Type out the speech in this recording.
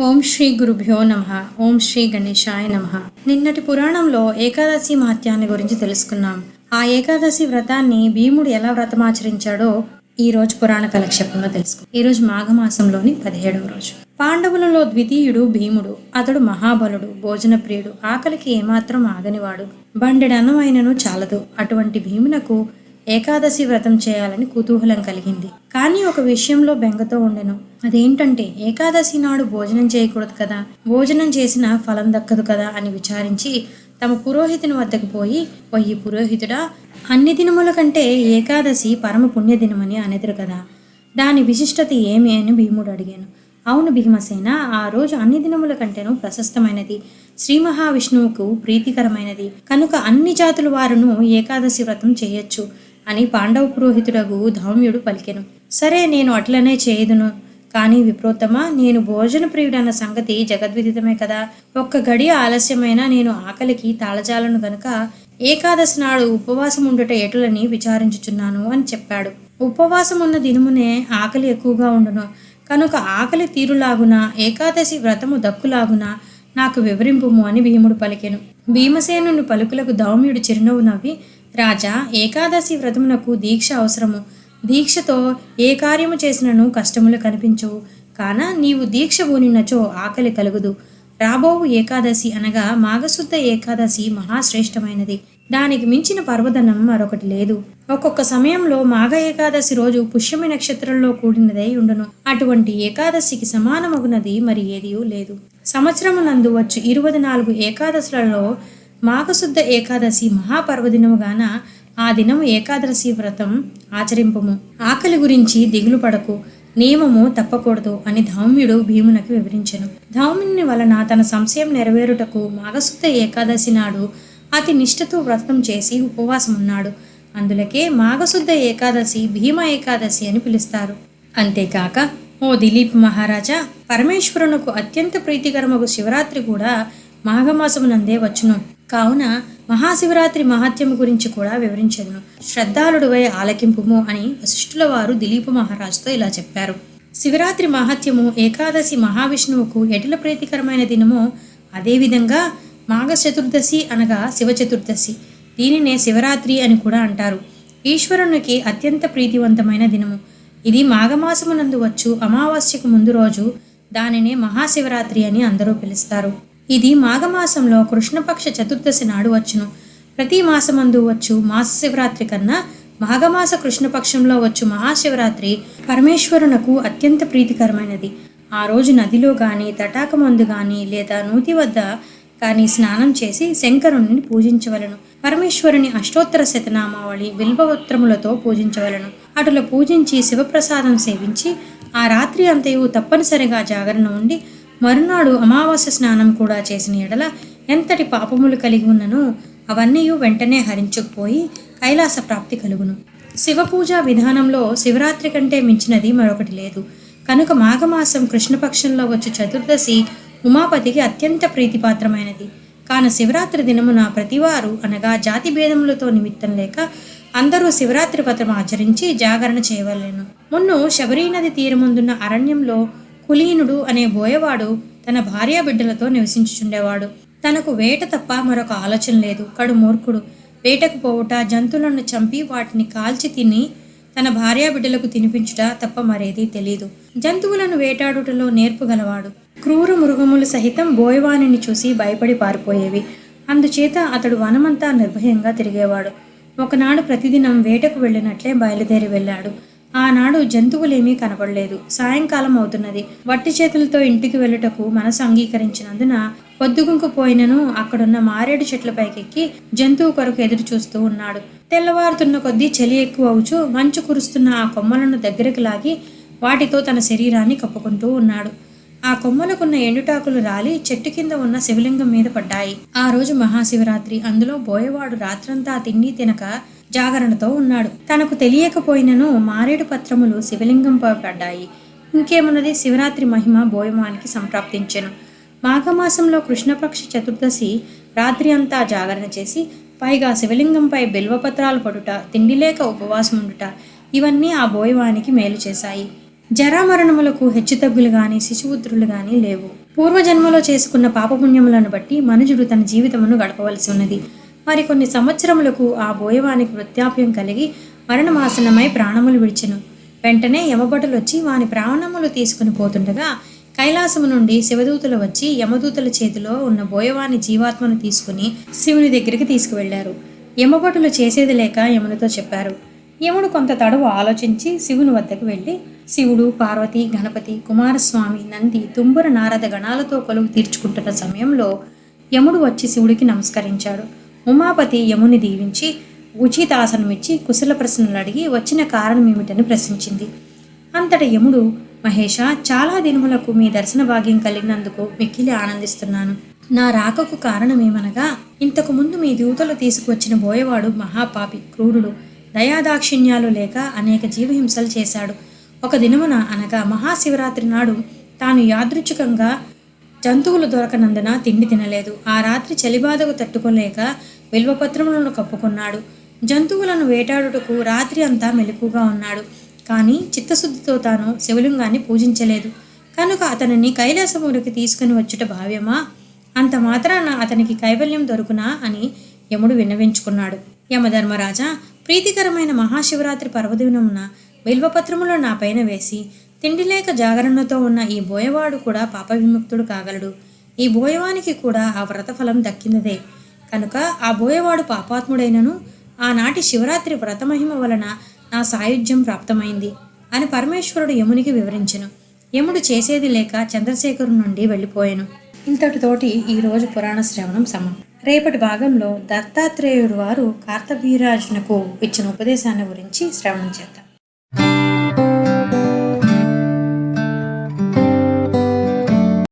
ఓం శ్రీ గురుభ్యో నమ. ఓం శ్రీ గణేశాయ నమ. నిన్నటి పురాణంలో ఏకాదశి మహత్యాన్ని గురించి తెలుసుకున్నాం. ఆ ఏకాదశి వ్రతాన్ని భీముడు ఎలా వ్రతమాచరించాడో ఈ రోజు పురాణ కలక్షేపంలో తెలుసుకు ఈ రోజు మాఘమాసంలోని పదిహేడవ రోజు. పాండవులలో ద్వితీయుడు భీముడు. అతడు మహాబలుడు భోజన ప్రియుడు ఆకలికి ఏమాత్రం ఆగనివాడు. బండెడన్నమైనను చాలదు. అటువంటి భీమునకు ఏకాదశి వ్రతం చేయాలని కుతూహలం కలిగింది. కానీ ఒక విషయంలో బెంగతో ఉండెను. అదేంటంటే ఏకాదశి నాడు భోజనం చేయకూడదు కదా భోజనం చేసిన ఫలం దక్కదు కదా అని విచారించి తమ పురోహితుని వద్దకు పోయి పోయి పురోహితుడా అన్ని దినముల కంటే ఏకాదశి పరమ పుణ్యదినమని అనెదురు కదా దాని విశిష్టత ఏమి? అని భీముడు అడిగాను. అవును భీమసేన ఆ రోజు అన్ని దినముల కంటేను ప్రశస్తమైనది. శ్రీ మహావిష్ణువుకు ప్రీతికరమైనది. కనుక అన్ని జాతుల వారును ఏకాదశి వ్రతం చేయొచ్చు. అని పాండవ పురోహితుడగు ధౌమ్యుడు పలికెను. సరే నేను అట్లనే చేయదును. కానీ విప్రోత్తమ నేను భోజన ప్రియుడన్న సంగతి జగద్విదితమే కదా. ఒక్క గడియ ఆలస్యమైన నేను ఆకలికి తాళజాలను గనుక ఏకాదశి నాడు ఉపవాసం ఉండుట ఎటులని విచారించుచున్నాను అని చెప్పాడు. ఉపవాసం ఉన్న దినమునే ఆకలి ఎక్కువగా ఉండును. కనుక ఆకలి తీరులాగున ఏకాదశి వ్రతము దక్కులాగున నాకు వివరింపుము అని భీముడు పలికెను. భీమసేనుని పలుకులకు దౌమ్యుడు చిరునవ్వు నవ్వి రాజా ఏకాదశి వ్రతమునకు దీక్ష అవసరము. దీక్షతో ఏ కార్యము చేసినను కష్టములు కనిపించవు. కాన నీవు దీక్ష ఊనినచో ఆకలి కలుగుదు. రాబోవు ఏకాదశి అనగా మాఘశుద్ధ ఏకాదశి మహాశ్రేష్టమైనది. దానికి మించిన పర్వదనం మరొకటి లేదు. ఒక్కొక్క సమయంలో మాఘ ఏకాదశి రోజు పుష్యమి నక్షత్రంలో కూడినదై ఉండును. అటువంటి ఏకాదశికి సమానమగునది మరి ఏదీ లేదు. సంవత్సరమునందు వచ్చు ఇరవై నాలుగు ఏకాదశులలో మాఘశుద్ధ ఏకాదశి మహాపర్వదినముగాన ఆ దినము ఏకాదశి వ్రతం ఆచరింపము. ఆకలి గురించి దిగులు పడకు నియమము తప్పకూడదు అని ధౌమ్యుడు భీమునకు వివరించను. ధౌమ్యుని వలన తన సంశయం నెరవేరుటకు మాఘశుద్ధ ఏకాదశి నాడు అతి నిష్ఠతో వ్రతం చేసి ఉపవాసం ఉన్నాడు అందులకే మాఘశుద్ధ ఏకాదశి భీమ ఏకాదశి అని పిలుస్తారు. అంతేకాక ఓ దిలీప్ మహారాజా పరమేశ్వరునకు అత్యంత ప్రీతికరమగు శివరాత్రి కూడా మాఘమాసమునందే వచ్చును. కావున మహాశివరాత్రి మహాత్యము గురించి కూడా వివరించదును శ్రద్ధాళుడువై ఆలకింపుము అని వశిష్ఠుల వారు దిలీప మహారాజుతో ఇలా చెప్పారు. శివరాత్రి మహాత్యము ఏకాదశి మహావిష్ణువుకు ఎటుల ప్రీతికరమైన దినమో అదేవిధంగా మాఘ చతుర్దశి అనగా శివ చతుర్దశి దీనినే శివరాత్రి అని కూడా అంటారు. ఈశ్వరునికి అత్యంత ప్రీతివంతమైన దినము. ఇది మాఘమాసమునందు వచ్చు అమావాస్యకు ముందు రోజు దానినే మహాశివరాత్రి అని అందరూ పిలుస్తారు. ఇది మాఘమాసంలో కృష్ణపక్ష చతుర్దశి నాడు వచ్చును. ప్రతి మాసమందు వచ్చు మాస శివరాత్రి కన్నా మాఘమాస కృష్ణపక్షంలో వచ్చు మహాశివరాత్రి పరమేశ్వరునకు అత్యంత ప్రీతికరమైనది. ఆ రోజు నదిలో కానీ తటాకమందు కానీ లేదా నూతి వద్ద కానీ స్నానం చేసి శంకరుని పూజించవలను. పరమేశ్వరుని అష్టోత్తర శతనామావళి బిల్వవత్రములతో పూజించవలను. అటుల పూజించి శివప్రసాదం సేవించి ఆ రాత్రి అంతయు తప్పనిసరిగా జాగరణ ఉండి మరునాడు అమావాస్య స్నానం కూడా చేసిన ఎడల ఎంతటి పాపములు కలిగి ఉన్ననో అవన్నీ వెంటనే హరించుకుపోయి కైలాస ప్రాప్తి కలుగును. శివపూజ విధానంలో శివరాత్రి కంటే మించినది మరొకటి లేదు. కనుక మాఘమాసం కృష్ణపక్షంలో వచ్చే చతుర్దశి ఉమాపతికి అత్యంత ప్రీతిపాత్రమైనది. కాన శివరాత్రి దినమున ప్రతివారు అనగా జాతి భేదములతో నిమిత్తం లేక అందరూ శివరాత్రి వ్రతం ఆచరించి జాగరణ చేయవలెను. మున్ను శబరీ నది తీరముందున్న అరణ్యంలో కులీనుడు అనే బోయవాడు తన భార్యా బిడ్డలతో నివసించుచుండేవాడు. తనకు వేట తప్ప మరొక ఆలోచన లేదు. కడు మూర్ఖుడు. వేటకు పోవుట జంతువులను చంపి వాటిని కాల్చి తిని తన భార్యా బిడ్డలకు తినిపించుట తప్ప మరేదీ తెలియదు జంతువులను వేటాడుటలో నేర్పుగలవాడు క్రూర మృగములు సహితం బోయవాణిని చూసి భయపడి పారిపోయేవి. అందుచేత అతడు వనమంతా నిర్భయంగా తిరిగేవాడు. ఒకనాడు ప్రతిదినం వేటకు వెళ్ళినట్లే బయలుదేరి వెళ్ళాడు. ఆనాడు జంతువులేమీ కనపడలేదు సాయంకాలం అవుతున్నది. వట్టి చేతులతో ఇంటికి వెళ్ళుటకు మనసు అంగీకరించినందున పొద్దుగుంకుపోయినను అక్కడున్న మారేడు చెట్ల పైకెక్కి జంతువు కొరకు ఎదురు చూస్తూ ఉన్నాడు. తెల్లవారుతున్న కొద్దీ చలి ఎక్కువ అవుచు మంచు కురుస్తున్న ఆ కొమ్మలను దగ్గరకు లాగి వాటితో తన శరీరాన్ని కప్పుకుంటూ ఉన్నాడు. ఆ కొమ్మలకున్న ఎండుటాకులు రాలి చెట్టు కింద ఉన్న శివలింగం మీద పడ్డాయి. ఆ రోజు మహాశివరాత్రి. అందులో బోయవాడు రాత్రంతా తిండి తినక జాగరణతో ఉన్నాడు. తనకు తెలియకపోయినను మారేడు పత్రములు శివలింగంపై పడ్డాయి. ఇంకేమున్నది? శివరాత్రి మహిమ బోయమానికి సంప్రాప్తించెను. మాఘమాసంలో కృష్ణపక్ష చతుర్దశి రాత్రి అంతా జాగరణ చేసి పైగా శివలింగంపై బిల్వపత్రాలు పడుట తిండి లేక ఉపవాసం ఉండుట ఇవన్నీ ఆ బోయవానికి మేలు చేశాయి. జరామరణములకు హెచ్చుతగ్గులు గాని శిశువుత్రులు గాని లేవు. పూర్వజన్మలో చేసుకున్న పాపపుణ్యములను బట్టి మనుజుడు తన జీవితమును గడపవలసి ఉన్నది. మరి కొన్ని సంవత్సరములకు ఆ బోయవానికి వృత్యాప్యం కలిగి మరణమాసనమై ప్రాణములు విడిచెను. వెంటనే యమభటులు వచ్చి వాని ప్రాణములు తీసుకుని పోతుండగా కైలాసము నుండి శివదూతలు వచ్చి యమదూతల చేతిలో ఉన్న బోయవాని జీవాత్మను తీసుకుని శివుని దగ్గరికి తీసుకువెళ్ళారు యమభటులు చేసేది లేక యమునితో చెప్పారు. యముడు కొంత తడవు ఆలోచించి శివుని వద్దకు వెళ్ళి శివుడు పార్వతి గణపతి కుమారస్వామి నంది తుంబుర నారద గణాలతో కొలువు తీర్చుకుంటున్న సమయంలో యముడు వచ్చి శివుడికి నమస్కరించాడు. ఉమాపతి యముని దీవించి ఉచితాసనమిచ్చి కుశల ప్రశ్నలు అడిగి వచ్చిన కారణం ఏమిటని ప్రశ్నించింది. అంతట యముడు మహేష చాలా దినములకు మీ దర్శన భాగ్యం కలిగినందుకు మిక్కిలి ఆనందిస్తున్నాను. నా రాకకు కారణమేమనగా ఇంతకు ముందు మీ దూతలు తీసుకువచ్చిన బోయవాడు మహాపాపి క్రూరుడు. దయాదాక్షిణ్యాలు లేక అనేక జీవహింసలు చేశాడు. ఒక దినమున అనగా మహాశివరాత్రి నాడు తాను యాదృచ్ఛికంగా జంతువులు దొరకనందున తిండి తినలేదు. ఆ రాత్రి చలిబాధకు తట్టుకోలేక విల్వపత్రములను కప్పుకున్నాడు. జంతువులను వేటాడుటకు రాత్రి అంతా మెలకుగా ఉన్నాడు. కానీ చిత్తశుద్ధితో తాను శివలింగాన్ని పూజించలేదు. కనుక అతనిని కైలాసముడికి తీసుకుని వచ్చుట భావ్యమా? అంత మాత్రాన అతనికి కైవల్యం దొరుకునా అని యముడు విన్నవించుకున్నాడు. యమధర్మరాజా ప్రీతికరమైన మహాశివరాత్రి పర్వదినమున బిల్వపత్రములు నా పైన వేసి తిండి లేక జాగరణతో ఉన్న ఈ బోయవాడు కూడా పాప విముక్తుడు కాగలడు. ఈ బోయవానికి కూడా ఆ వ్రతఫలం దక్కినదే. కనుక ఆ బోయవాడు పాపాత్ముడైనను ఆనాటి శివరాత్రి వ్రతమహిమ వలన నా సాయుధ్యం ప్రాప్తమైంది అని పరమేశ్వరుడు యమునికి వివరించెను. యముడు చేసేది లేక చంద్రశేఖరు నుండి వెళ్ళిపోయాను. ఇంతటితోటి ఈరోజు పురాణ శ్రవణం సమం. రేపటి భాగంలో దత్తాత్రేయుడు వారు కార్తవీరాజునకు ఇచ్చిన ఉపదేశాన్ని గురించి శ్రవణం చేద్దాం.